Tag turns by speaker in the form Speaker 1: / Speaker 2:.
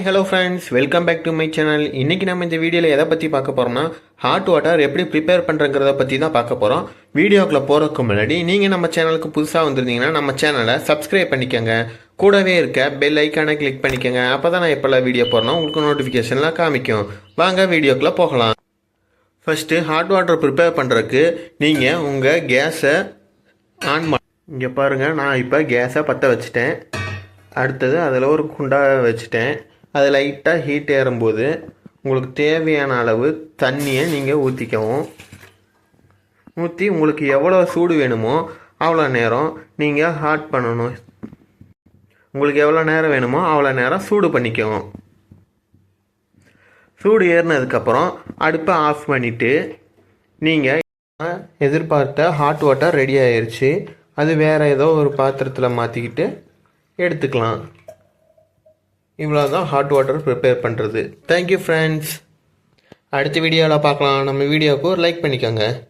Speaker 1: Hi hello friends welcome back to my channel இன்றைக்கி நம்ம இந்த வீடியோவில் எதை பற்றி பார்க்க போகிறோம்னா ஹாட் வாட்டர் எப்படி ப்ரிப்பேர் பண்ணுறங்கிறத பற்றி தான் பார்க்க போகிறோம் வீடியோக்குள்ளே போகிறதுக்கு முன்னாடி நீங்கள் நம்ம சேனலுக்கு புதுசாக வந்திருந்தீங்கன்னா நம்ம சேனலை சப்ஸ்கிரைப் பண்ணிக்கோங்க. கூடவே இருக்க பெல் ஐக்கானை கிளிக் பண்ணிக்கோங்க. அப்போ தான் நான் எப்போல்லாம் வீடியோ போடுறோம் உங்களுக்கு நோட்டிஃபிகேஷன்லாம் காமிக்கும். வாங்க வீடியோக்குள்ளே போகலாம். ஃபஸ்ட்டு ஹாட் வாட்டர் ப்ரிப்பேர் பண்ணுறதுக்கு நீங்கள் உங்கள் கேஸை ஆன் பண்ண இங்கே பாருங்கள் நான் இப்போ கேஸை பற்ற வச்சுட்டேன். அடுத்தது அதில் ஒரு குண்டா வச்சுட்டேன். அது லைட்டாக ஹீட் ஏறும்போது உங்களுக்கு தேவையான அளவு தண்ணியை நீங்கள் ஊற்றிக்கவும் ஊற்றி உங்களுக்கு எவ்வளோ சூடு வேணுமோ அவ்வளோ நேரம் நீங்கள் ஹாட் பண்ணணும். உங்களுக்கு எவ்வளோ நேரம் வேணுமோ அவ்வளோ நேரம் சூடு பண்ணிக்கவும். சூடு ஏறினதுக்கப்புறம் அடுப்பை ஆஃப் பண்ணிவிட்டு நீங்கள் எதிர்பார்த்த ஹாட் வாட்டர் ரெடி ஆயிடுச்சு அது வேறு ஏதோ ஒரு பாத்திரத்தில் மாற்றிக்கிட்டு எடுத்துக்கலாம். இவ்வளோ தான் ஹாட் வாட்டர் ப்ரிப்பேர் பண்ணுறது தேங்க்யூ ஃப்ரெண்ட்ஸ் அடுத்த வீடியோவில் பார்க்கலாம். நம்ம வீடியோவுக்கு ஒரு லைக் பண்ணிக்கோங்க.